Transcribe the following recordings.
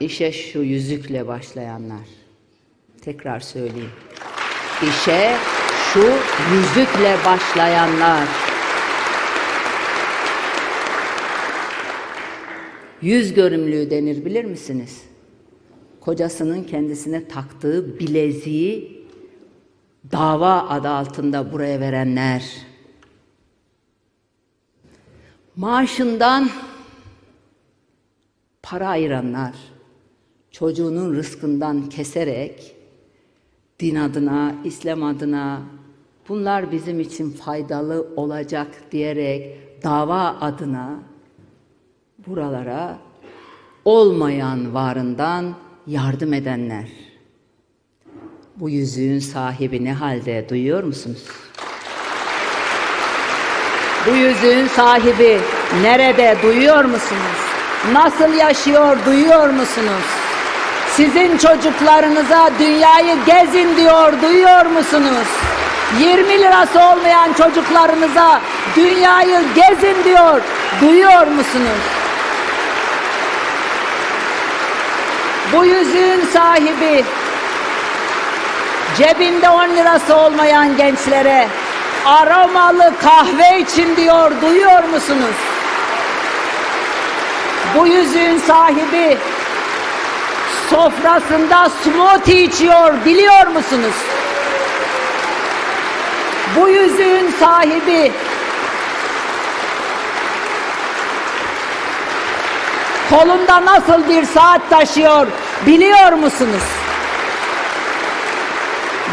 İşe şu yüzükle başlayanlar. Tekrar söyleyeyim. İşe şu yüzükle başlayanlar. Yüz görümlüğü denir bilir misiniz? Kocasının kendisine taktığı bileziği dava adı altında buraya verenler. Maaşından para ayıranlar, çocuğunun rızkından keserek din adına, İslam adına bunlar bizim için faydalı olacak diyerek dava adına buralara olmayan varından yardım edenler. Bu yüzüğün sahibi ne halde duyuyor musunuz? Bu yüzüğün sahibi nerede duyuyor musunuz? Nasıl yaşıyor duyuyor musunuz? Sizin çocuklarınıza dünyayı gezin diyor duyuyor musunuz? 20 lirası olmayan çocuklarınıza dünyayı gezin diyor duyuyor musunuz? Bu yüzüğün sahibi cebinde 10 lirası olmayan gençlere aromalı kahve için diyor duyuyor musunuz? Bu yüzüğün sahibi sofrasında smoothie içiyor biliyor musunuz? Bu yüzüğün sahibi kolunda nasıl bir saat taşıyor biliyor musunuz?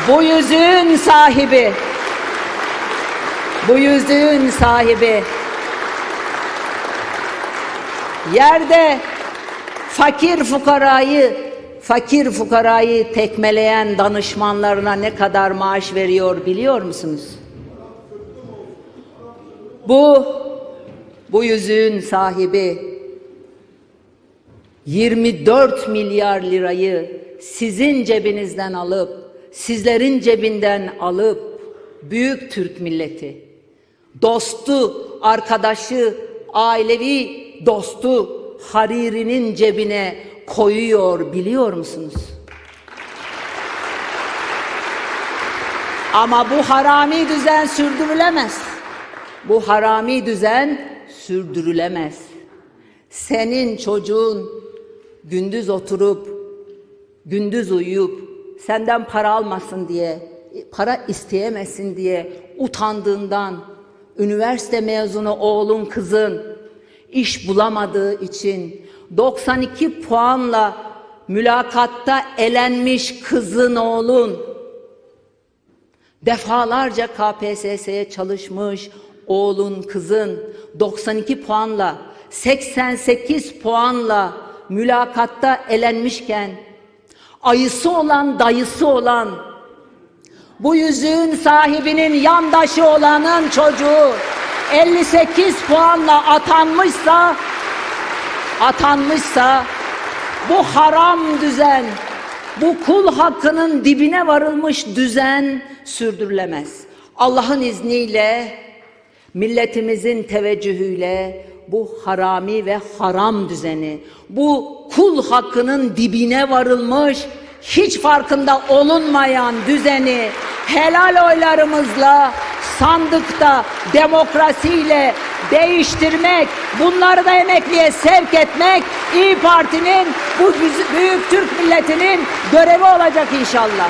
Bu yüzüğün sahibi bu yüzüğün sahibi yerde fakir fukarayı fakir fukarayı tekmeleyen danışmanlarına ne kadar maaş veriyor biliyor musunuz? Bu bu yüzüğün sahibi 24 milyar lirayı sizin cebinizden alıp sizlerin cebinden alıp büyük Türk milleti dostu, arkadaşı, ailevi dostu Hariri'nin cebine koyuyor biliyor musunuz? Ama bu harami düzen sürdürülemez. Bu harami düzen sürdürülemez. Senin çocuğun gündüz oturup, gündüz uyuyup, senden para almasın diye, para isteyemesin diye utandığından, üniversite mezunu oğlun kızın iş bulamadığı için 92 puanla mülakatta elenmiş kızın oğlun. Defalarca KPSS'ye çalışmış oğlun kızın. 92 puanla 88 puanla mülakatta elenmişken ayısı olan dayısı olan bu yüzüğün sahibinin yandaşı olanın çocuğu 58 puanla atanmışsa atanmışsa bu haram düzen bu kul hakkının dibine varılmış düzen sürdürülemez. Allah'ın izniyle milletimizin teveccühüyle bu harami ve haram düzeni, bu kul hakkının dibine varılmış, hiç farkında olunmayan düzeni helal oylarımızla sandıkta demokrasiyle değiştirmek, bunları da emekliye sevk etmek İyi Parti'nin bu büyük Türk milletinin görevi olacak inşallah.